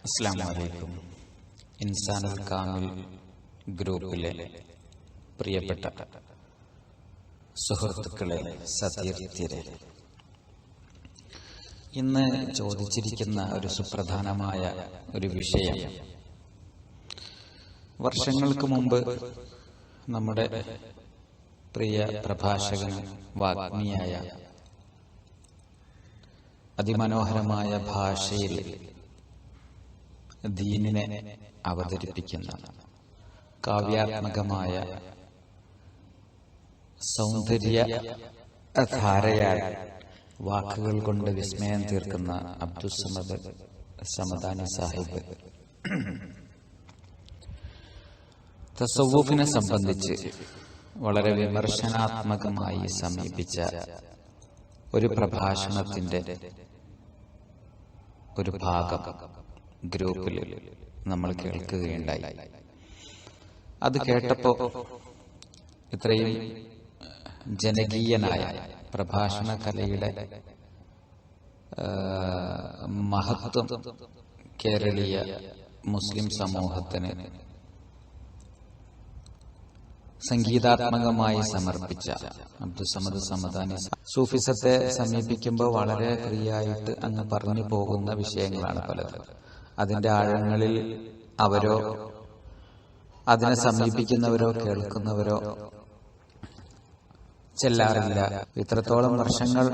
അസ്സാം വലൈക്കും ഇൻസാനുൽ കാമിൽ ഗ്രൂപ്പിലെ പ്രിയപ്പെട്ട സുഹൃത്തുക്കളെ സതീർത്ഥ്യരെ. ഇന്ന് ചോദിച്ചിരിക്കുന്ന ഒരു സുപ്രധാനമായ ഒരു വിഷയം. വർഷങ്ങൾക്ക് മുമ്പ് നമ്മുടെ പ്രിയ പ്രഭാഷകൻ വാഗ്മിയായ അതിമനോഹരമായ ഭാഷയിൽ ദീനിനെ അവതരിപ്പിക്കുന്ന കാവ്യാത്മകമായ സൗന്ദര്യ ധാരയാൽ വാക്കുകൾ കൊണ്ട് വിസ്മയം തീർക്കുന്ന അബ്ദുസമദ് സമദാനി സാഹിബ്. തസവൂഫിനെ സംബന്ധിച്ച് വളരെ വിമർശനാത്മകമായി സമീപിച്ച ഒരു പ്രഭാഷണത്തിന്റെ ഒരു ഭാഗം. ഗ്രൂപ്പിൽ നമ്മൾ കേൾക്കുകയുണ്ടായി. അത് കേട്ടപ്പോ ഇത്രയും ജനകീയനായ പ്രഭാഷണ കലയുടെ മഹത്വം കേരളീയ മുസ്ലിം സമൂഹത്തിന് സംഗീതാത്മകമായി സമർപ്പിച്ച അബ്ദുസമദ് സമദാനി സൂഫിസത്തെ സമീപിക്കുമ്പോൾ വളരെ ഫ്രീയായിട്ട് അങ്ങ് പറഞ്ഞു പോകുന്ന വിഷയങ്ങളാണ് പലതും. അതിന്റെ ആഴങ്ങളിൽ അവരോ അതിനെ സമീപിക്കുന്നവരോ കേൾക്കുന്നവരോ ചെല്ലാറില്ല. ഇത്രത്തോളം വർഷങ്ങൾ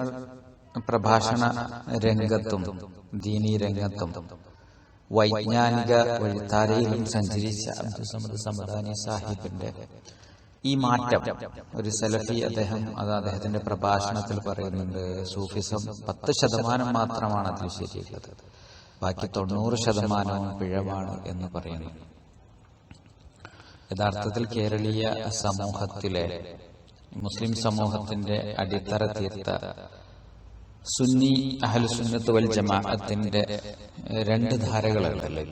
പ്രഭാഷണ രംഗത്തും ദീനീ രംഗത്തും വൈജ്ഞാനിക വഴിത്താരയിലും സഞ്ചരിച്ച അബ്ദുസമദ് സമദാനി സാഹിബിന്റെ ഈ മാറ്റം. ഒരു സെലഫി അദ്ദേഹം അത് അദ്ദേഹത്തിന്റെ പ്രഭാഷണത്തിൽ പറയുന്നുണ്ട്. സൂഫിസം പത്ത് ശതമാനം മാത്രമാണ് അതിൽ ശരിയുള്ളത്. ബാക്കി തൊണ്ണൂറ് ശതമാനവും പിഴവാണ് എന്ന് പറയുന്നു. യഥാർത്ഥത്തിൽ കേരളീയ സമൂഹത്തിലെ മുസ്ലിം സമൂഹത്തിന്റെ അടിത്തറ തീർത്ത സുന്നി അഹലുസുന്നത്ത് വൽ ജമാഅത്തിന്റെ രണ്ട് ധാരകളുണ്ടല്ലോ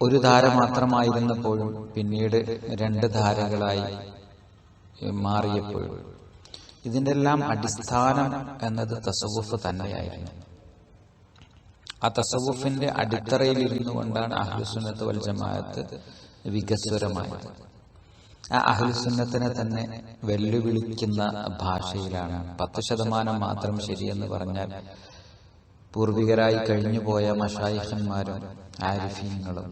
ഒരു ധാര മാത്രമായിരുന്നപ്പോഴും പിന്നീട് രണ്ട് ധാരകളായി മാറിയപ്പോഴും. ഇതിന്റെ എല്ലാം അടിസ്ഥാനം എന്നത് തസവുഫ് തന്നെയായിരുന്നു. ആ തസവുഫിന്റെ അടിത്തറയിൽ ഇരുന്നു കൊണ്ടാണ് അഹ്ലുസുന്നത്ത് വൽ ജമാഅത്ത് വികസ്വരമായത്. ആ അഹ്ലുസുന്നത്തിനെ തന്നെ വെല്ലുവിളിക്കുന്ന ഭാഷയിലാണ്. പത്ത് ശതമാനം മാത്രം ശരിയെന്ന് പറഞ്ഞാൽ പൂർവികരായി കഴിഞ്ഞുപോയ മഷായിഖന്മാരും ആരിഫീങ്ങളും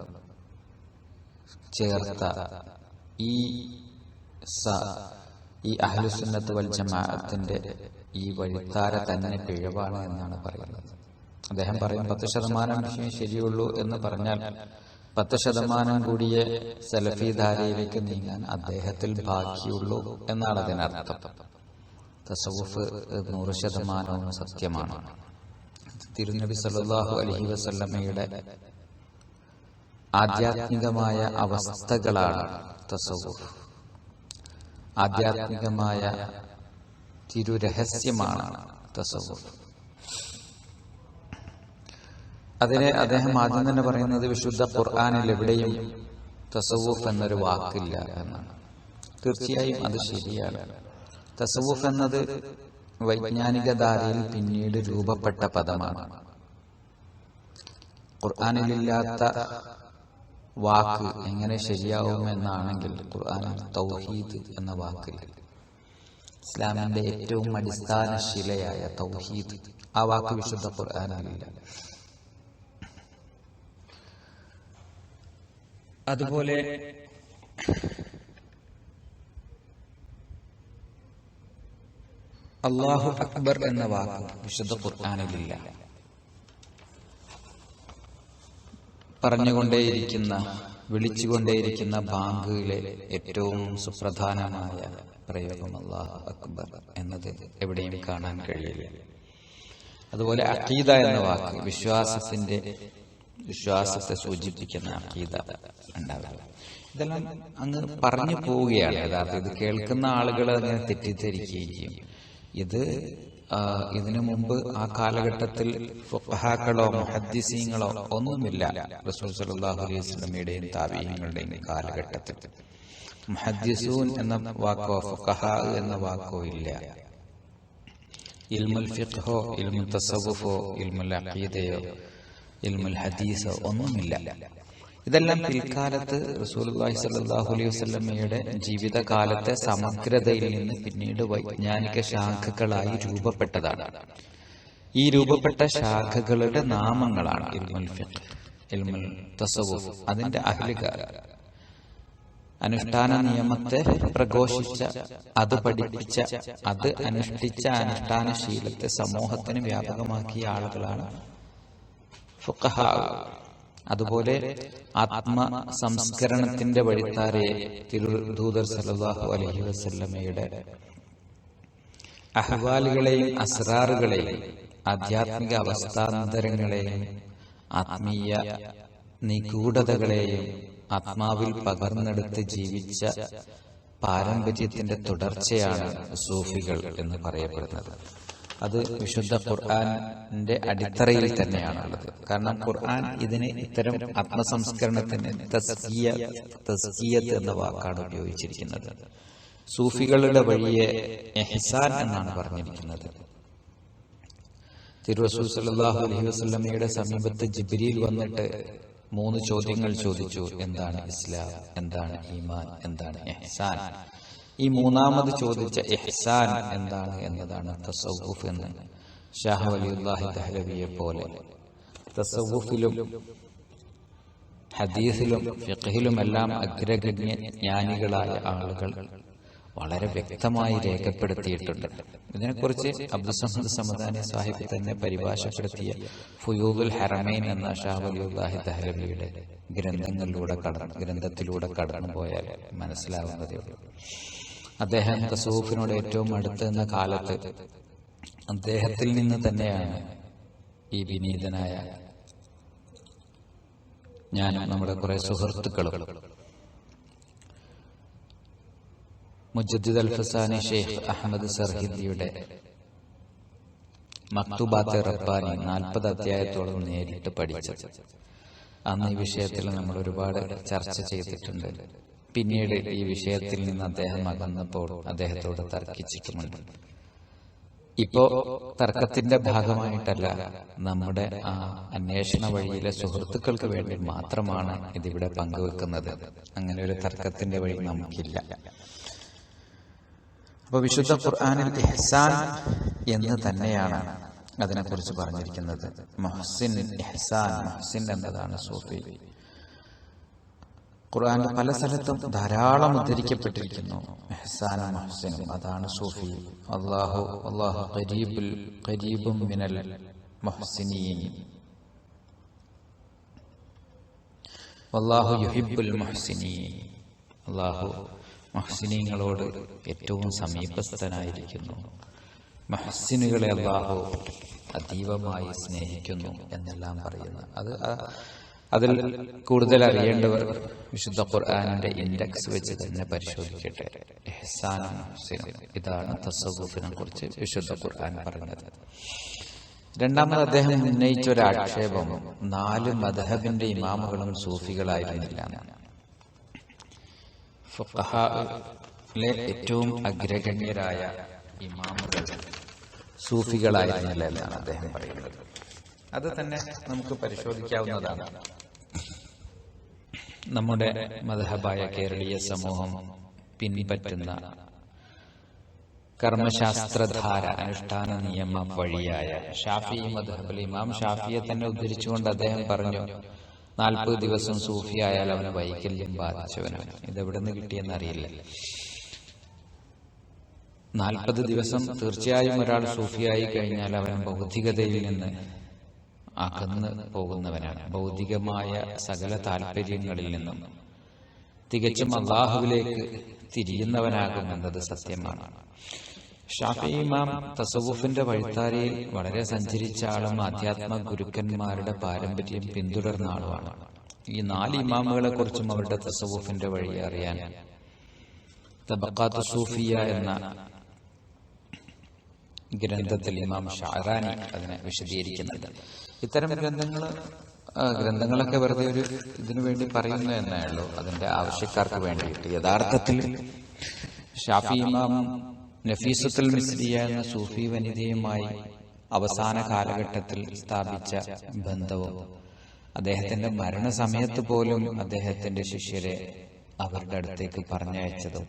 ചേർത്ത ഈ സ ഈ അഹ്ലുസുന്നത്ത് വൽ ജമാഅത്തിന്റെ ഈ വഴിത്താര തന്നെ പിഴവാണ് എന്നാണ് പറയുന്നത്. അദ്ദേഹം പറയും പത്ത് ശതമാനം വിഷയം ശരിയുള്ളൂ എന്ന് പറഞ്ഞാൽ പത്ത് ശതമാനം കൂടിയ സലഫി ധാരയിലേക്ക് നീങ്ങാൻ അദ്ദേഹത്തിൽ ബാക്കിയുള്ളൂ എന്നാണ് അതിനർത്ഥം. തസവുഫ് നൂറ് ശതമാനവും സത്യമാണ്. തിരുനബി സല്ലല്ലാഹു അലഹി വസല്ലമയുടെ ആധ്യാത്മികമായ അവസ്ഥകളാണ് തസവുഫ് ആധ്യാത്മികമായ തിരുരഹസ്യമാണ് തസവുഫ് അതിനെ അദ്ദേഹം ആദ്യം തന്നെ പറയുന്നത് വിശുദ്ധ ഖുർആാനിൽ എവിടെയും തസവൂഫ് എന്നൊരു വാക്കില്ല എന്നാണ്. തീർച്ചയായും അത് ശരിയാണ്. തസവൂഫ് എന്നത് വൈജ്ഞാനിക ധാരയിൽ പിന്നീട് രൂപപ്പെട്ട പദമാണ്. ഖുർആാനിലില്ലാത്ത വാക്ക് എങ്ങനെ ശരിയാവുമെന്നാണെങ്കിൽ ഖുർആാനിൽ തൗഹീദ് എന്ന വാക്കിൽ ഇസ്ലാമിന്റെ ഏറ്റവും അടിസ്ഥാന ശിലയായ തൗഹീദ് ആ വാക്ക് വിശുദ്ധ ഖുർആാനിലില്ല. അതുപോലെ അള്ളാഹു അക്ബർ എന്ന വാക്ക് വിശുദ്ധ ഖുർആാനിലില്ല. പറഞ്ഞുകൊണ്ടേയിരിക്കുന്ന വിളിച്ചുകൊണ്ടേയിരിക്കുന്ന ബാങ്കുകളെ ഏറ്റവും സുപ്രധാനമായ പ്രയോഗം അള്ളാഹു അക്ബർ എന്നത് എവിടെയും കാണാൻ കഴിയില്ല. അതുപോലെ അഖീദ എന്ന വാക്ക് വിശ്വാസത്തിന്റെ വിശ്വാസത്തെ സൂചിപ്പിക്കുന്ന അക്കീത ഉണ്ടാവില്ല. ഇതെല്ലാം അങ്ങ് പറഞ്ഞു പോവുകയാണ്. യഥാർത്ഥം ഇത് കേൾക്കുന്ന ആളുകൾ അങ്ങനെ തെറ്റിദ്ധരിക്കുകയും ചെയ്യും. ഇത് ഇതിനു മുമ്പ് ആ കാലഘട്ടത്തിൽ ഫുഹാക്കളോ മുഹദ്ദിസീങ്ങളോ ഒന്നുമില്ല റസൂൽ സലാഹു അലൈഹി സ്വലമിയുടെയും കാലഘട്ടത്തിൽ. മുഹദ്ദിസൂൻ എന്ന വാക്കോ ഫുഖഹ എന്ന വാക്കോ ഇല്ല. ഇൽമുൽ ഫിഖ്ഹോ ഇൽമുൽ തസവുഫോ ഇൽമുൽ അഖീദയോ ഇൽമുൽ ഹദീസ് ഒന്നുമില്ല. ഇതെല്ലാം പിൽക്കാലത്ത് റസൂലുള്ളാഹി സ്വല്ലല്ലാഹു അലൈഹി വസല്ലമയുടെ ജീവിതകാലത്തെ സമഗ്രതയിൽ നിന്ന് പിന്നീട് വൈജ്ഞാനിക ശാഖകളായി രൂപപ്പെട്ടതാണ്. ഈ രൂപപ്പെട്ട ശാഖകളുടെ നാമങ്ങളാണ് ഇൽമുൽ ഫിഖ് ഇൽമുൽ തസവുഫ് അതിന്റെ അഹ്ലികാര അനുഷ്ഠാന നിയമത്തെ പ്രഘോഷിച്ച അത് പഠിപ്പിച്ച അത് അനുഷ്ഠിച്ച അനുഷ്ഠാനശീലത്തെ സമൂഹത്തിന് വ്യാപകമാക്കിയ ആളുകളാണ് ഫുഖഹ. അതുപോലെ ആത്മ സംസ്കരണത്തിന്റെ വഴിത്താരെ തിരുദൂതർ സലാഹു അലഹി വസല്ലമയുടെ അഹ്വാലുകളെയും അസ്രാറുകളെയും ആധ്യാത്മിക അവസ്ഥാന്തരങ്ങളെയും ആത്മീയ നിഗൂഢതകളെയും ആത്മാവിൽ പകർന്നെടുത്ത് ജീവിച്ച പാരമ്പര്യത്തിന്റെ തുടർച്ചയാണ് സൂഫികൾ എന്ന് പറയപ്പെടുന്നത്. അത് വിശുദ്ധ ഖുർആാനിന്റെ അടിത്തറയിൽ തന്നെയാണുള്ളത്. കാരണം ഖുർആൻ ഇതിന് ഇത്തരം ആത്മസംസ്കരണത്തിന് എന്ന വാക്കാണ് ഉപയോഗിച്ചിരിക്കുന്നത്. സൂഫികളുടെ വഴിയെ എഹ്സാൻ എന്നാണ് പറഞ്ഞിരിക്കുന്നത്. തിരുവസൂർ സല്ലാഹു അലൈഹി വസല്ലമയുടെ സമീപത്ത് ജിബിരിയിൽ വന്നിട്ട് മൂന്ന് ചോദ്യങ്ങൾ ചോദിച്ചു. എന്താണ് ഇസ്ലാം? എന്താണ് ഈമാൻ? എന്താണ് എഹ്സാൻ? ഈ മൂന്നാമത് ചോദിച്ച എഹ്സാൻ എന്താണ് എന്നതാണ് തസൗഫ് എന്ന് ഷാഹ് ദഹ്ലവിയെ പോലെ. തസൗഫിലും ഹദീസിലും ഫിഖിലുമെല്ലാം അഗ്രഗണ്യ ജ്ഞാനികളായ ആളുകൾ വളരെ വ്യക്തമായി രേഖപ്പെടുത്തിയിട്ടുണ്ട്. ഇതിനെക്കുറിച്ച് അബ്ദുസമദ് സമദാനി സാഹിബ് തന്നെ പരിഭാഷപ്പെടുത്തിയ ഫുയൂദുൽ ഹറമൈൻ എന്ന ഷാഹുലി ദഹ്ലവിയുടെ ഗ്രന്ഥങ്ങളിലൂടെ കടന്നു ഗ്രന്ഥത്തിലൂടെ കടന്നു പോയാൽ മനസ്സിലാവുന്നതേ ഉള്ളൂ. അദ്ദേഹം തസൂഫിനോട് ഏറ്റവും അടുത്ത് എന്ന കാലത്ത് അദ്ദേഹത്തിൽ നിന്ന് തന്നെയാണ് ഈ വിനീതനായ ഞാനും നമ്മുടെ കുറെ സുഹൃത്തുക്കളും. മുജദ്ദിദ് അൽ ഫസാനി ഷെയ്ഖ് അഹമ്മദ് സർഹിദിയുടെ മക്തുബാത്തെ റബ്ബാനി നാൽപ്പത് അധ്യായത്തോളം നേരിട്ട് പഠിച്ചത്. അന്ന് ഈ വിഷയത്തിൽ നമ്മൾ ഒരുപാട് ചർച്ച ചെയ്തിട്ടുണ്ട്. പിന്നീട് ഈ വിഷയത്തിൽ നിന്ന് അദ്ദേഹം അകന്നപ്പോൾ അദ്ദേഹത്തോട് തർക്കിച്ചിട്ടുമുണ്ട്. ഇപ്പോ തർക്കത്തിന്റെ ഭാഗമായിട്ടല്ല നമ്മുടെ ആ അന്വേഷണ വഴിയിലെ സുഹൃത്തുക്കൾക്ക് വേണ്ടി മാത്രമാണ് ഇതിവിടെ പങ്കുവെക്കുന്നത്. അങ്ങനെ ഒരു തർക്കത്തിന്റെ വഴി നമുക്കില്ല. അപ്പൊ വിശുദ്ധ ഖുർആാനിൽ ഇഹ്സാൻ എന്ന് തന്നെയാണ് അതിനെക്കുറിച്ച് പറഞ്ഞിരിക്കുന്നത്. മഹസിൻ ഇഹ്സാൻ മഹസിൻ എന്നതാണ് സൂഫി. ഖുർആാനിൽ പല സ്ഥലത്തും ധാരാളം ഉദ്ധരിക്കപ്പെട്ടിരിക്കുന്നു. മഹ്സിനും അതാണ് സൂഫി. അള്ളാഹു അള്ളാഹു ഖരീബുൽ ഖരീബും മിനൽ മുഹ്സിനീൻ. വല്ലാഹു യുഹിബുൽ മുഹ്സിനീൻ. അള്ളാഹു മഹസിനീങ്ങളോട് ഏറ്റവും സമീപസ്ഥനായിരിക്കുന്നു. മഹസിനുകളെ അള്ളാഹു അതീവമായി സ്നേഹിക്കുന്നു എന്നെല്ലാം പറയുന്നു. അത് അതിൽ കൂടുതൽ അറിയേണ്ടവർ വിശുദ്ധ ഖുർആാനിന്റെ ഇൻഡെക്സ് വെച്ച് തന്നെ പരിശോധിക്കട്ടെ. ഇതാണ് തസവുഫിനെ കുറിച്ച് വിശുദ്ധ ഖുർആൻ പറഞ്ഞത്. രണ്ടാമത് അദ്ദേഹം ഉന്നയിച്ച ഒരു ആക്ഷേപം നാല് മദഹബിന്റെ ഇമാമുകളും സൂഫികളായിരുന്നില്ല. ഏറ്റവും അഗ്രഗണ്യരായ ഇമാമുകൾ സൂഫികളായിരുന്നില്ല എന്നാണ് അദ്ദേഹം പറയുന്നത്. അത് തന്നെ നമുക്ക് പരിശോധിക്കാവുന്നതാണ്. നമ്മുടെ മധബായ കേരളീയ സമൂഹം പിൻപറ്റുന്ന കർമ്മശാസ്ത്രധാര അനുഷ്ഠാന നിയമ വഴിയായ ഷാഫി മധബൽ ഇമാം ഷാഫിയെ തന്നെ ഉദ്ധരിച്ചുകൊണ്ട് അദ്ദേഹം പറഞ്ഞു നാൽപ്പത് ദിവസം സൂഫിയായാൽ അവന് വൈകല്യം ബാധിച്ചവനാണ്. ഇതെവിടെ നിന്ന് കിട്ടിയെന്നറിയില്ല. നാൽപ്പത് ദിവസം തീർച്ചയായും ഒരാൾ സൂഫിയായി കഴിഞ്ഞാൽ അവൻ ഭൗതികതയിൽ നിന്ന് അകന്ന് പോകുന്നവനാണ്. ഭൗതികമായ സകല താല്പര്യങ്ങളിൽ നിന്നും തികച്ചും അള്ളാഹുവിലേക്ക് തിരിയുന്നവനാകുമെന്നത് സത്യമാണ്. ഷാഫി ഇമാം തസവുഫിന്റെ വഴിത്താരയിൽ വളരെ സഞ്ചരിച്ച ആളും ആധ്യാത്മ ഗുരുക്കന്മാരുടെ പാരമ്പര്യം പിന്തുടർന്ന ആളുമാണ്. ഈ നാല് ഇമാമുകളെ കുറിച്ചും അവരുടെ തസവുഫിന്റെ വഴി അറിയാൻ തബക്കാത്ത് സൂഫിയ എന്ന ഗ്രന്ഥത്തിൽ ഇമാം ഷാറാനി അതിനെ വിശദീകരിക്കുന്നുണ്ട്. ഇത്തരം ഗ്രന്ഥങ്ങൾ ഗ്രന്ഥങ്ങളൊക്കെ വെറുതെ ഒരു ഇതിനു വേണ്ടി പറയുന്നു എന്നേ ഉള്ളൂ. അതിന്റെ ആവശ്യക്കാർക്ക് വേണ്ടിയിട്ട്. യഥാർത്ഥത്തിൽ ഷാഫി ഇമാം നഫീസത്തുൽ മിസ്രിയ എന്ന സൂഫി വനിതയുമായി അവസാന കാലഘട്ടത്തിൽ സ്ഥാപിച്ച ബന്ധവും അദ്ദേഹത്തിന്റെ മരണസമയത്ത് പോലും അദ്ദേഹത്തിന്റെ ശിഷ്യരെ അവരുടെ അടുത്തേക്ക് പറഞ്ഞയച്ചതും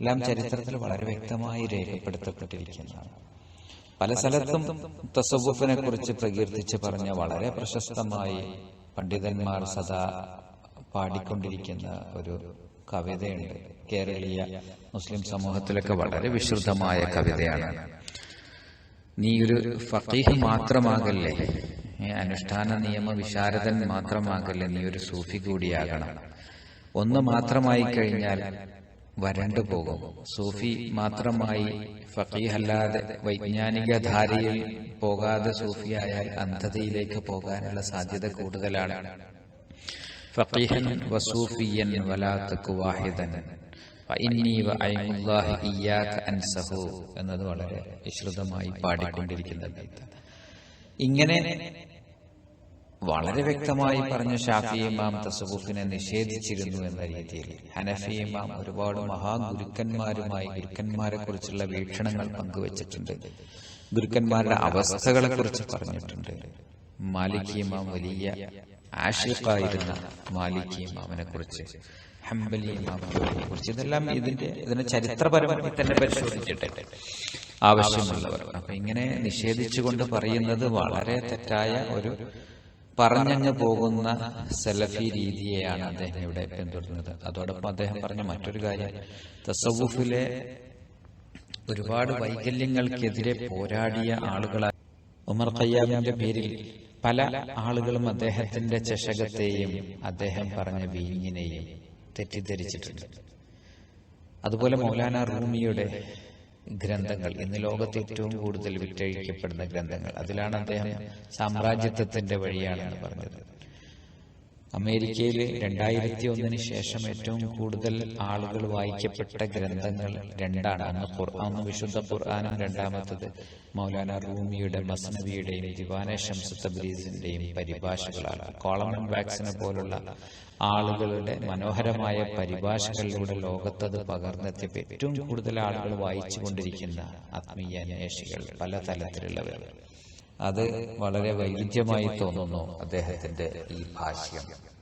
എല്ലാം ചരിത്രത്തിൽ വളരെ വ്യക്തമായി രേഖപ്പെടുത്തപ്പെട്ടിരിക്കുന്നതാണ്. പല സ്ഥലത്തും തസവുഫിനെ കുറിച്ച് പ്രകീർത്തിച്ച് പറഞ്ഞ വളരെ പ്രശസ്തമായി പണ്ഡിതന്മാർ സദാ പാടിക്കൊണ്ടിരിക്കുന്ന ഒരു കവിതയുണ്ട്. കേരളീയ മുസ്ലിം സമൂഹത്തിലൊക്കെ വളരെ വിശുദ്ധമായ കവിതയാണ്. നീ ഒരു ഫക്കീഹ് മാത്രമാകല്ലേ അനുഷ്ഠാന നിയമ വിശാരദൻ മാത്രമാകല്ലേ? നീ ഒരു സൂഫി കൂടിയാകണം. ഒന്ന് മാത്രമായി കഴിഞ്ഞാൽ വരണ്ടു പോകും. സൂഫി മാത്രമായി ഫക്കീഹല്ലാതെ വൈജ്ഞാനിക ധാരയിൽ പോകാതെ സൂഫിയായാൽ അന്ധതയിലേക്ക് പോകാനുള്ള സാധ്യത കൂടുതലാണ്. ഫഖീഹൻ വസൂഫിയൻ വലാ തകു വാഹിദൻ. എന്നത് വളരെ വിശ്രുതമായി പാടിക്കൊണ്ടിരിക്കുന്ന ബൈത്താണ്. ഇങ്ങനെ വളരെ വ്യക്തമായി പറഞ്ഞ ഷാഫി ഇമാം തസവുഫിനെ നിഷേധിച്ചിരുന്നു എന്ന രീതിയിൽ. ഹനഫി ഇമാം ഒരുപാട് മഹാഗുരുക്കന്മാരുമായി ഗുരുക്കന്മാരെ കുറിച്ചുള്ള വീക്ഷണങ്ങൾ പങ്കുവച്ചിട്ടുണ്ട്. ഗുരുക്കന്മാരുടെ അവസ്ഥകളെ കുറിച്ച് പറഞ്ഞിട്ടുണ്ട്. മാലിക് ഇമാം വലിയ ആഷിഖായിരുന്ന മാലിക് ഇമാമിനെ കുറിച്ച് ഹംബലി ഇമാമിനെ കുറിച്ച് ഇതെല്ലാം ഇതിന്റെ ഇതിന്റെ ചരിത്രപരമായി തന്നെ പരിശോധിച്ചിട്ടുണ്ട് ആവശ്യമുള്ളവർ. അപ്പൊ ഇങ്ങനെ നിഷേധിച്ചുകൊണ്ട് പറയുന്നത് വളരെ തെറ്റായ ഒരു പറഞ്ഞങ്ങ് പോകുന്ന സെലഫി രീതിയെയാണ് അദ്ദേഹം ഇവിടെ പിന്തുടരുന്നത്. അതോടൊപ്പം അദ്ദേഹം പറഞ്ഞ മറ്റൊരു കാര്യം. തസവുഫിലെ ഒരുപാട് വൈകല്യങ്ങൾക്കെതിരെ പോരാടിയ ആളുകളായി ഉമർ ഖയ്യാമിന്റെ പേരിൽ പല ആളുകളും അദ്ദേഹത്തിന്റെ ചഷകത്തെയും അദ്ദേഹം പറഞ്ഞ വീഞ്ഞിനെയും തെറ്റിദ്ധരിച്ചിട്ടുണ്ട്. അതുപോലെ മൗലാന റൂമിയുടെ ഗ്രന്ഥങ്ങൾ ഇന്ന് ലോകത്ത് ഏറ്റവും കൂടുതൽ വിറ്റഴിക്കപ്പെടുന്ന ഗ്രന്ഥങ്ങൾ. അതിലാണ് അദ്ദേഹം സാമ്രാജ്യത്വത്തിന്റെ വഴിയാണെന്ന് പറഞ്ഞത്. അമേരിക്കയിൽ രണ്ടായിരത്തി ഒന്നിന് ശേഷം ഏറ്റവും കൂടുതൽ ആളുകൾ വായിക്കപ്പെട്ട ഗ്രന്ഥങ്ങൾ രണ്ടാണ്. ഒന്ന് ഖുർആാനും ഒന്ന് വിശുദ്ധ ഖുർആാനും രണ്ടാമത്തത് മൗലാന റൂമിയുടെ മസ്നബിയുടെയും ദിവാന ഷംസ് തബ്രീസിന്റെയും പരിഭാഷകളാണ്. കോളമൺ വാക്സിനെ പോലുള്ള ആളുകളുടെ മനോഹരമായ പരിഭാഷകളിലൂടെ ലോകത്തത് പകർന്നെത്തിയപ്പോൾ ഏറ്റവും കൂടുതൽ ആളുകൾ വായിച്ചുകൊണ്ടിരിക്കുന്ന ആത്മീയ അന്വേഷികൾ പല തലത്തിലുള്ളവർ അത് വളരെ വൈവിധ്യമായി തോന്നുന്നു അദ്ദേഹത്തിന്റെ ഈ ഭാഷ്യം.